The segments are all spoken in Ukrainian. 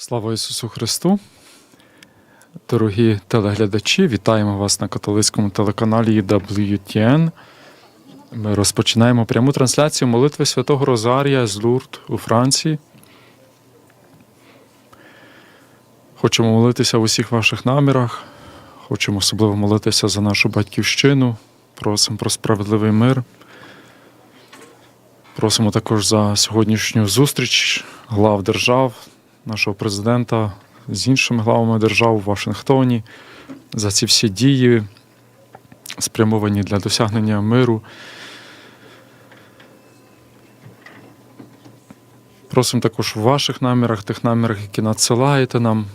Слава Ісусу Христу! Дорогі телеглядачі, вітаємо вас на католицькому телеканалі WTN. Ми розпочинаємо пряму трансляцію молитви Святого Розарія з Лурд у Франції. Хочемо молитися в усіх ваших намірах. Хочемо особливо молитися за нашу батьківщину. Просимо про справедливий мир. Просимо також за сьогоднішню зустріч глав держав, нашого президента з іншими главами держав у Вашингтоні, за ці всі дії, спрямовані для досягнення миру. Просимо також в ваших намірах, тих намірах, які надсилаєте нам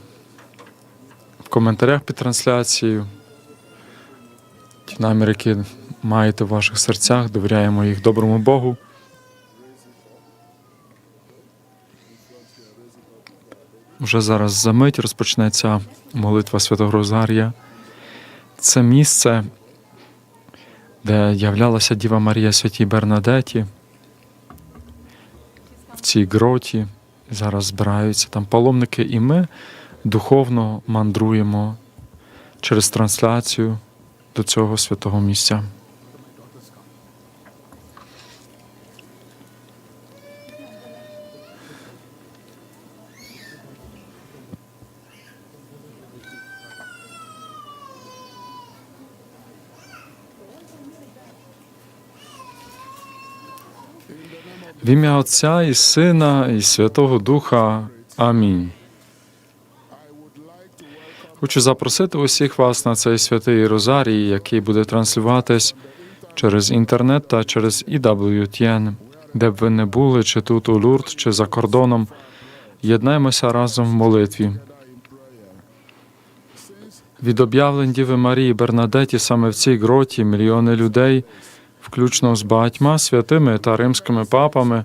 в коментарях під трансляцією. Ті наміри, які маєте в ваших серцях, довіряємо їх доброму Богу. Вже зараз за мить розпочнеться молитва Святого Розарія. Це місце, де являлася Діва Марія Святій Бернадеті. В цій гроті зараз збираються там паломники, і ми духовно мандруємо через трансляцію до цього святого місця. В ім'я Отця і Сина, і Святого Духа. Амінь. Хочу запросити усіх вас на цей святий Розарій, який буде транслюватись через інтернет та через EWTN, де б ви не були, чи тут у Лурд, чи за кордоном. Єднаємося разом в молитві. Від об'явлень Діви Марії Бернадеті саме в цій гроті мільйони людей, включно з багатьма святими та римськими папами,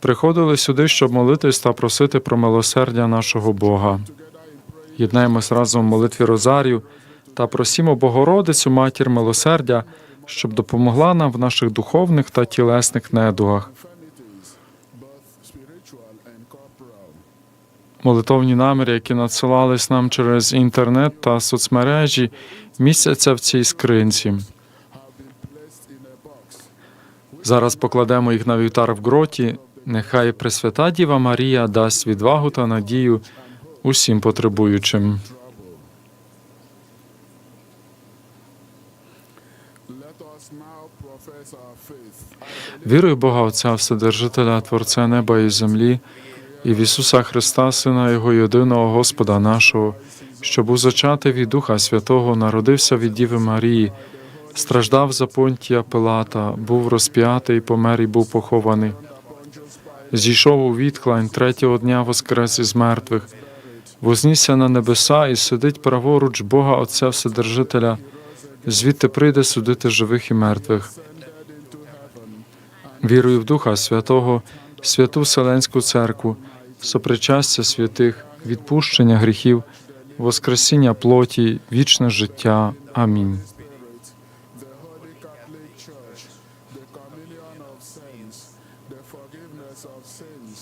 приходили сюди, щоб молитись та просити про милосердя нашого Бога. Єднаємось разом в молитві Розарію та просімо Богородицю, матір милосердя, щоб допомогла нам в наших духовних та тілесних недугах. Молитовні наміри, які надсилались нам через інтернет та соцмережі, містяться в цій скринці. Зараз покладемо їх на вівтар в гроті. Нехай Пресвята Діва Марія дасть відвагу та надію усім потребуючим. Вірую Бога Отця, Вседержителя, Творця неба і землі, і в Ісуса Христа, Сина Його єдиного Господа нашого, що був зачатий від Духа Святого, народився від Діви Марії, страждав за понтія Пилата, був розп'ятий, помер і був похований. Зійшов у відклань третього дня воскрес із мертвих, вознісся на небеса і сидить праворуч Бога Отця Вседержителя, звідти прийде судити живих і мертвих. Вірую в Духа Святого, святу Вселенську церкву, сопричастя святих, відпущення гріхів, воскресіння плоті, вічне життя. Амінь. Forgiveness of sins,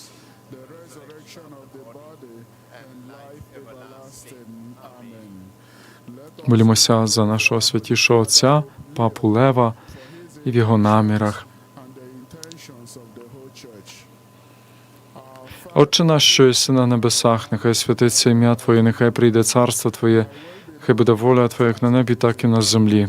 the resurrection of the body, and life everlasting. Amen. Молімося за нашого святішого Отця, папу Лева і в його намірах. Отче наш, що єси на небесах, нехай святиться ім'я Твоє, нехай прийде царство Твоє, хай буде воля Твоя як на небі, так і на землі.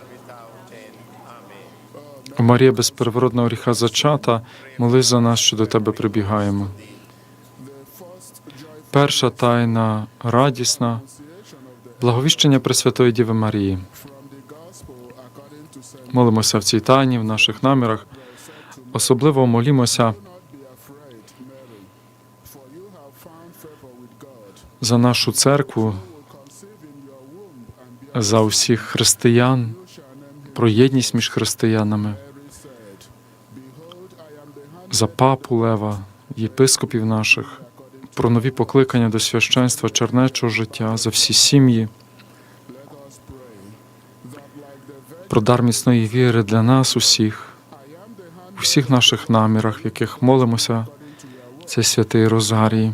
Марія без первородного гріха зачата, молись за нас, що до тебе прибігаємо. Перша тайна радісна, благовіщення Пресвятої Діви Марії. Молимося в цій тайні, в наших намірах. Особливо молімося за нашу церкву, за усіх християн, про єдність між християнами, за папу Лева, єпископів наших, про нові покликання до священства чернечого життя, за всі сім'ї, про дар міцної віри для нас усіх, у всіх наших намірах, в яких молимося, це святий Розарій.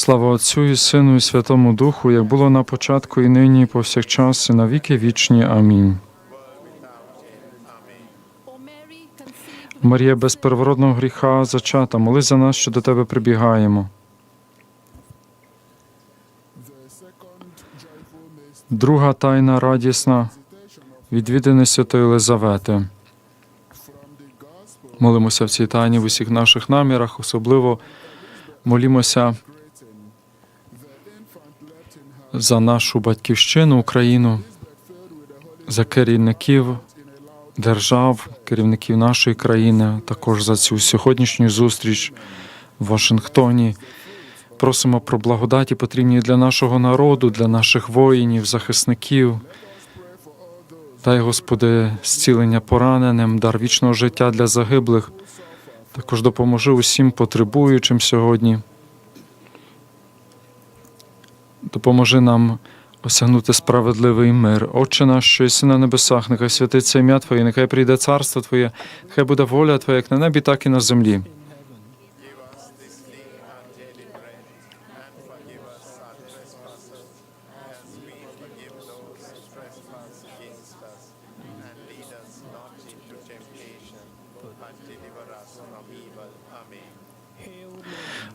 Слава Отцю і Сину, і Святому Духу, як було на початку, і нині, і повсякчас, і на віки вічні. Амінь. Марія без первородного гріха зачата, моли за нас, що до тебе прибігаємо. Друга тайна радісна відвідини Святої Елизавети. Молимося в цій тайні в усіх наших намірах, особливо молімося за нашу батьківщину, Україну, за керівників держав, керівників нашої країни, також за цю сьогоднішню зустріч в Вашингтоні. Просимо про благодаті, потрібні для нашого народу, для наших воїнів, захисників. Дай, Господи, зцілення пораненим, дар вічного життя для загиблих. Також допоможи усім потребуючим сьогодні. Допоможи нам осягнути справедливий мир. Отче наш, що єси на небесах, нехай святиться ім'я Твоє, нехай прийде царство Твоє, нехай буде воля Твоя, як на небі, так і на землі.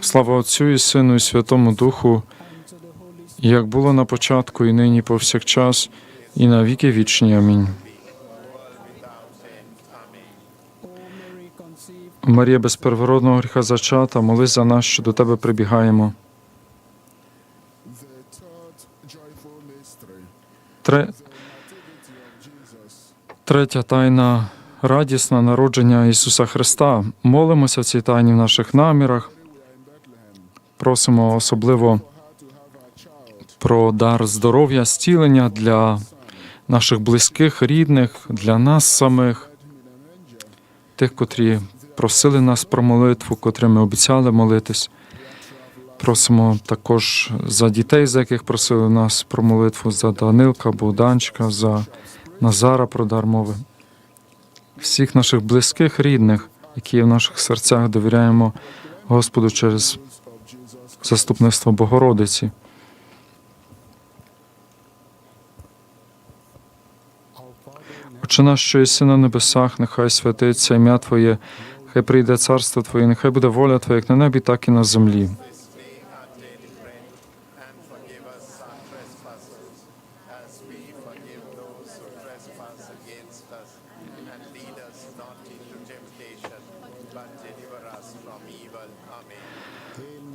Слава Отцю і Сину, і Святому Духу, як було на початку, і нині, повсякчас, і на віки вічні. Амінь. Марія без первородного гріха зачата, молись за нас, що до тебе прибігаємо. Тре... Третя тайна радісна народження Ісуса Христа. Молимося в цій тайні в наших намірах. Просимо особливо про дар здоров'я, зцілення для наших близьких, рідних, для нас самих, тих, котрі просили нас про молитву, котрі ми обіцяли молитись. Просимо також за дітей, за яких просили нас про молитву, за Данилка, Богданчика, за Назара про дар мови. Всіх наших близьких, рідних, які в наших серцях довіряємо Господу через заступництво Богородиці. Отче наш, що єси на небесах, нехай святиться ім'я Твоє, Хай прийде царство Твоє, нехай буде воля Твоя, як на небі, так і на землі.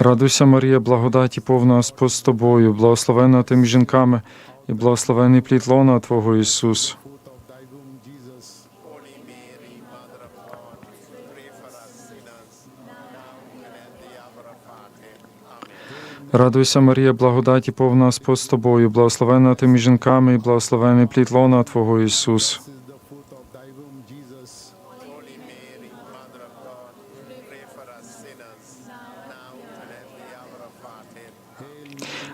Радуйся, Марія, благодаті повна Господь з тобою, благословена ти між жінками, і благословений плід лона Твого Ісус. Радуйся, Марія, благодаті повна Господь з тобою, благословена ти між жінками, і благословений плід лона Твого Ісус.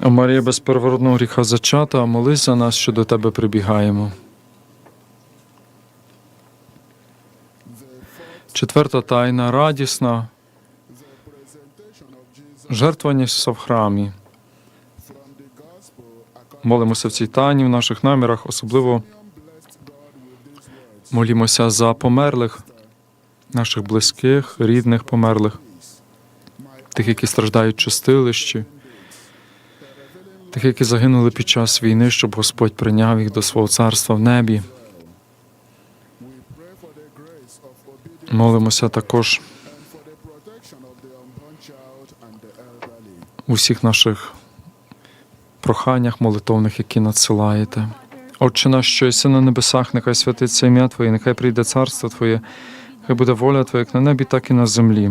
Марія без первородного гріха зачата, молись за нас, що до тебе прибігаємо. Четверта тайна радісна. Ісуса в храмі. Молимося в цій тайні в наших намірах, особливо молімося за померлих, наших близьких, рідних померлих, тих, які страждають чистилищі, тих, які загинули під час війни, щоб Господь прийняв їх до свого царства в небі. Молимося також у всіх наших проханнях молитовних, які надсилаєте. Отче наш, що єси на небесах, нехай святиться ім'я Твоє, нехай прийде царство Твоє, хай буде воля Твоя як на небі, так і на землі.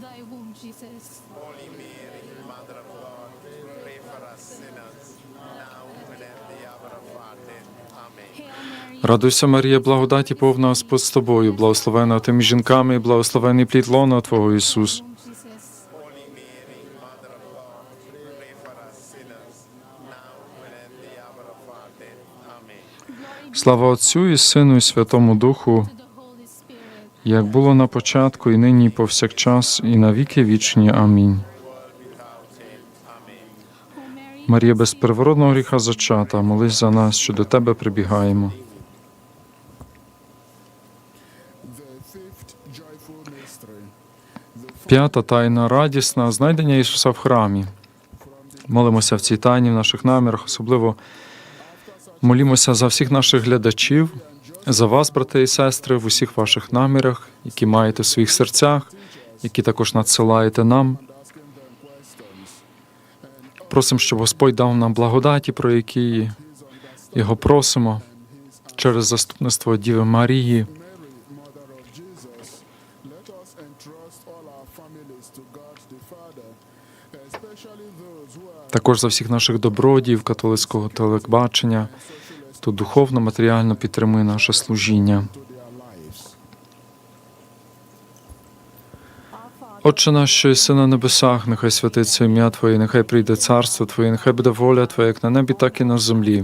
Радуйся, Марія, благодаті повна Господь з тобою, благословена ти між жінками, благословений плід лона Твого Ісус. Слава Отцю і Сину, і Святому Духу, як було на початку, і нині, і повсякчас, і на віки вічні. Амінь. Марія без первородного гріха зачата, молись за нас, що до тебе прибігаємо. The fifth joyful mystery, the П'ята тайна радісна знайдення Ісуса в храмі. Молимося в цій тайні в наших намірах, особливо молімося за всіх наших глядачів, за вас, брати і сестри, в усіх ваших намірах, які маєте в своїх серцях, які також надсилаєте нам. Просимо, щоб Господь дав нам благодаті, про які його просимо через заступництво Діви Марії. Також за всіх наших добродіїв католицького телебачення, то духовно, матеріально підтримує наше служіння. Отче наш, що єси на небесах, нехай святиться ім'я Твоє, нехай прийде царство Твоє, нехай буде воля Твоя, як на небі, так і на землі.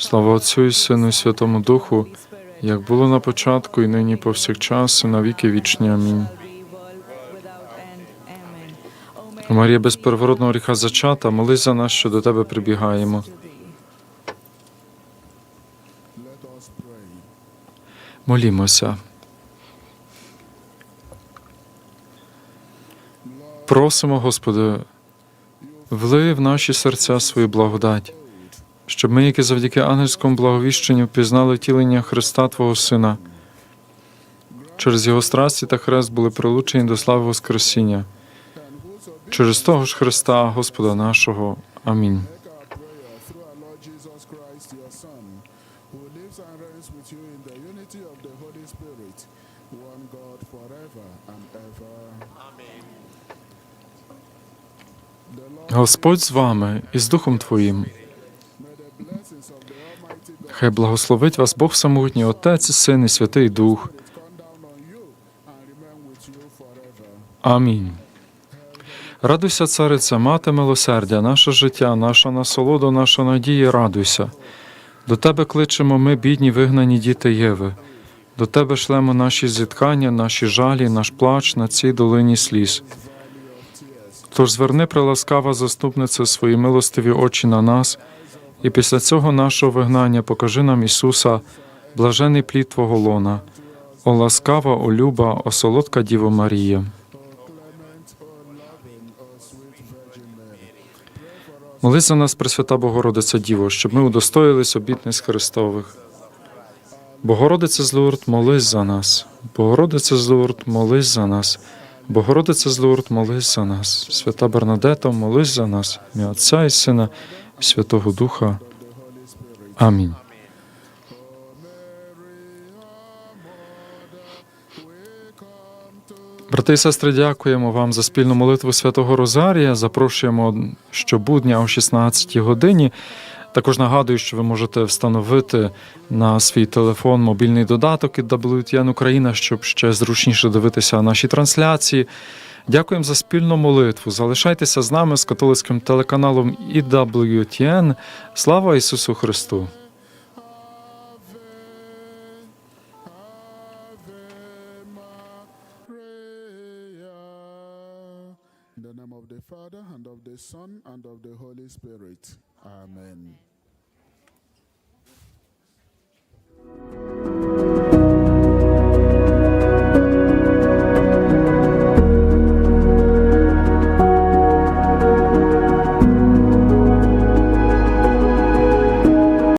Слава Отцю і Сину і Святому Духу, як було на початку, і нині повсякчас, і на віки вічні. Амінь. Марія без первородного гріха зачата, молись за нас, що до тебе прибігаємо. Молімося. Просимо, Господи, влий в наші серця свою благодать, щоб ми, які завдяки ангельському благовіщенню пізнали втілення Христа Твого Сина, через Його страсті та хрест були прилучені до слави Воскресіння. Через того ж Христа, Господа нашого. Амінь. Господь з вами і з Духом Твоїм. may the blessings of the Almighty God Хай благословить вас Бог самотній, Отець, Син і Святий Дух. Амінь. Радуйся, цариця, мати милосердя, наше життя, наша насолода, наша надія, радуйся. До тебе кличемо ми, бідні, вигнані діти Єви. До тебе шлемо наші зіткання, наші жалі, наш плач на цій долині сліз. Тож зверни, приласкава заступниця, свої милостиві очі на нас, і після цього нашого вигнання покажи нам Ісуса, блажений плід Твого лона. О ласкава, о люба, о солодка Діво Марія. Молись за нас, Пресвята Богородиця Діво, щоб ми удостоїлись обітниць Христових. Богородиця з Лурд, молись за нас. Богородиця з Лурд, молись за нас. Богородиця з Лурд, молись за нас. Свята Бернадето, молись за нас. Ім'я Отця і Сина, Святого Духа. Амінь. Брати і сестри, дякуємо вам за спільну молитву Святого Розарія. Запрошуємо щобудня о 16 годині. Також нагадую, що ви можете встановити на свій телефон мобільний додаток від WTN Україна, щоб ще зручніше дивитися наші трансляції. Дякуємо за спільну молитву. Залишайтеся з нами з католицьким телеканалом EWTN. Слава Ісусу Христу! Son and of the Holy Spirit. Amen.